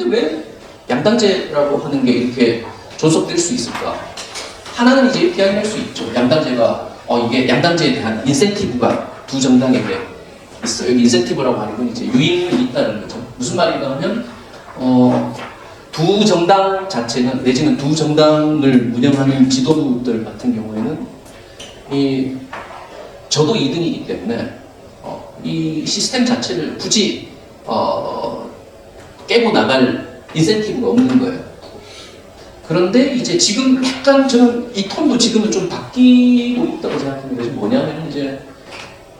근데 왜 양당제라고 하는 게 이렇게 존속될 수 있을까? 하나는 이제 이야기할 수 있죠. 양당제가 어 이게 양당제에 대한 인센티브가 두 정당에게 있어요. 여기 인센티브라고 하는 건 이제 유인이 있다는 거죠. 무슨 말인가 하면 어, 두 정당 자체는 내지는 두 정당을 운영하는 지도부들 같은 경우에는 이 저도 2등이기 때문에 어, 이 시스템 자체를 굳이 어, 깨고 나갈 인센티브가 없는 거예요. 그런데 이제 지금 약간 저는 이 톤도 지금은 좀 바뀌고 있다고 생각합니다. 뭐냐면 이제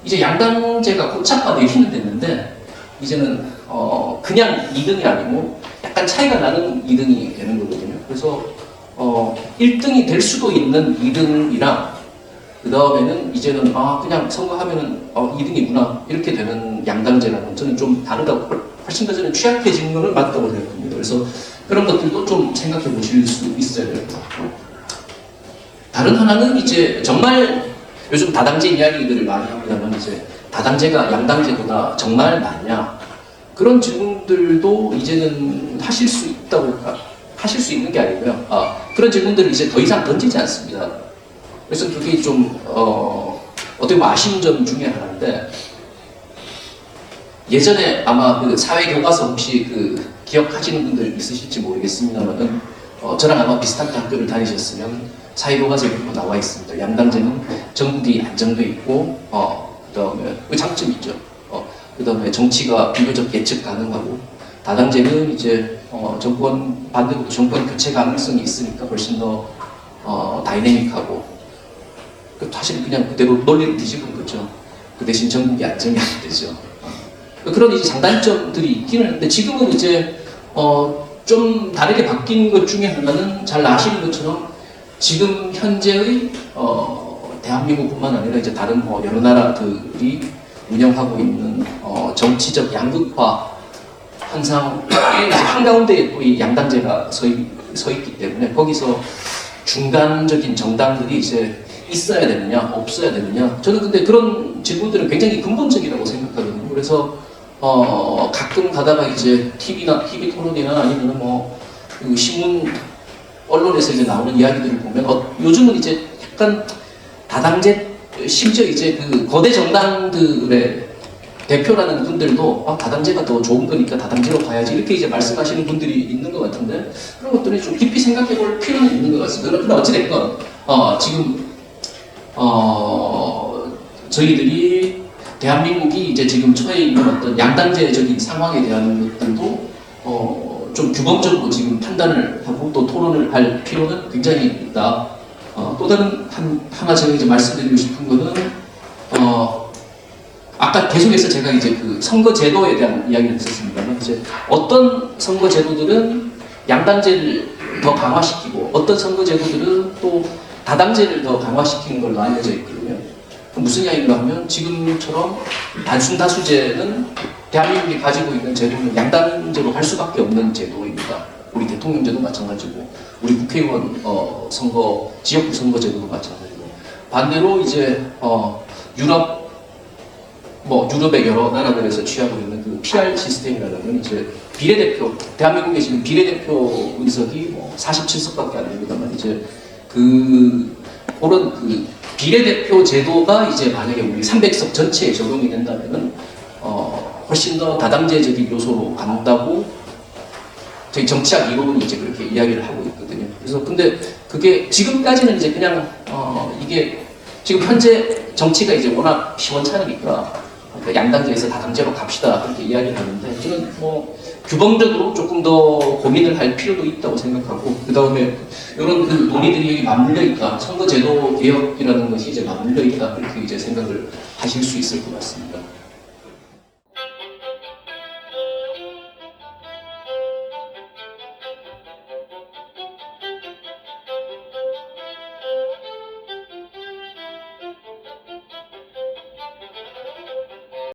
이제 양당제가 고착화되기는 됐는데 이제는 어 그냥 2등이 아니고 약간 차이가 나는 2등이 되는 거거든요. 그래서 어 1등이 될 수도 있는 2등이랑 그 다음에는 이제는 아 그냥 선거하면은 어 2등이구나 이렇게 되는 양당제라는 저는 좀 다르다고 훨씬 더 저는 취약해지는 거는 맞다고 생각합니다. 그래서 그런 것들도 좀 생각해 보실 수 있어야 될 것 같고 다른 하나는 이제 정말 요즘 다당제 이야기들을 많이 합니다만 이제 다당제가 양당제보다 정말 맞냐 그런 질문들도 이제는 하실 수 있다고 아, 하실 수 있는 게 아니고요. 아, 그런 질문들을 이제 더 이상 던지지 않습니다. 그래서 그게 좀 어, 어떻게 보면 아쉬운 점 중에 하나인데 예전에 아마 그 사회 교과서 혹시 그 기억하시는 분들 있으실지 모르겠습니다만은 어, 저랑 아마 비슷한 학교를 다니셨으면 사회 교과서에 그거 나와 있습니다. 양당제는 전국이 안정돼 있고 어, 그다음에 그 장점이 있죠. 어, 그다음에 정치가 비교적 예측 가능하고 다당제는 이제 어, 정권 반대로 정권 교체 가능성이 있으니까 훨씬 더 어, 다이내믹하고 그 사실 그냥 그대로 논리를 뒤집은 거죠. 그 대신 전국이 안정이 안 되죠. 어. 그런 이제 장단점들이 있기는 한데 지금은 이제 어, 좀 다르게 바뀐 것 중에 하나는 잘 아시는 것처럼 지금 현재의 어, 대한민국뿐만 아니라 이제 다른 뭐 여러 나라들이 운영하고 있는 어, 정치적 양극화 현상의 이제 한가운데에 또이 양당제가 서, 있, 서 있기 때문에 거기서 중간적인 정당들이 이제 있어야 되느냐 없어야 되느냐 저는 근데 그런 질문들은 굉장히 근본적이라고 생각하거든요. 그래서 어, 가끔 가다가 이제 TV나 TV 토론이나 아니면 뭐그 신문 언론에서 이제 나오는 이야기들을 보면 어, 요즘은 이제 약간 다당제 심지어 이제 그 거대 정당들의 대표라는 분들도 아, 다당제가 더 좋은 거니까 다당제로 가야지 이렇게 이제 말씀하시는 분들이 있는 것 같은데 그런 것들이 좀 깊이 생각해 볼 필요는 있는 것 같습니다. 그러나 어찌됐건 어, 지금 어, 저희들이 대한민국이 이제 지금 처해 있는 어떤 양당제적인 상황에 대한 것들도 어, 좀 규범적으로 지금 판단을 하고 또 토론을 할 필요는 굉장히 있다. 어, 또 다른 한, 하나 제가 이제 말씀드리고 싶은 거는 어, 아까 계속해서 제가 이제 그 선거 제도에 대한 이야기를 했었습니다만 이제 어떤 선거 제도들은 양당제를 더 강화시키고 어떤 선거 제도들은 또 다당제를 더 강화시키는 걸로 알려져 있거든요. 무슨 이야기인가 하면 지금처럼 단순 다수제는 대한민국이 가지고 있는 제도는 양당제로 할 수밖에 없는 제도입니다. 우리 대통령제도 마찬가지고 우리 국회의원 어, 선거 지역구 선거제도도 마찬가지고 반대로 이제 어, 유럽 뭐 유럽의 여러 나라들에서 취하고 있는 그 PR 시스템이라는 건 이제 비례대표 대한민국에 지금 비례대표 의석이 뭐 47석밖에 안 됩니다만 이제 그 그런 그 비례대표 제도가 이제 만약에 우리 300석 전체에 적용이 된다면은 어 훨씬 더 다당제적인 요소로 간다고 저희 정치학 이론은 이제 그렇게 이야기를 하고 있거든요. 그래서 근데 그게 지금까지는 이제 그냥 어 이게 지금 현재 정치가 이제 워낙 시원찮으니까 그 양당제에서 다당제로 갑시다 그렇게 이야기를 하는데 저는 뭐 규범적으로 조금 더 고민을 할 필요도 있다고 생각하고 그 다음에 이런 그 논의들이 맞물려 있다 선거제도 개혁이라는 것이 이제 맞물려 있다 그렇게 이제 생각을 하실 수 있을 것 같습니다.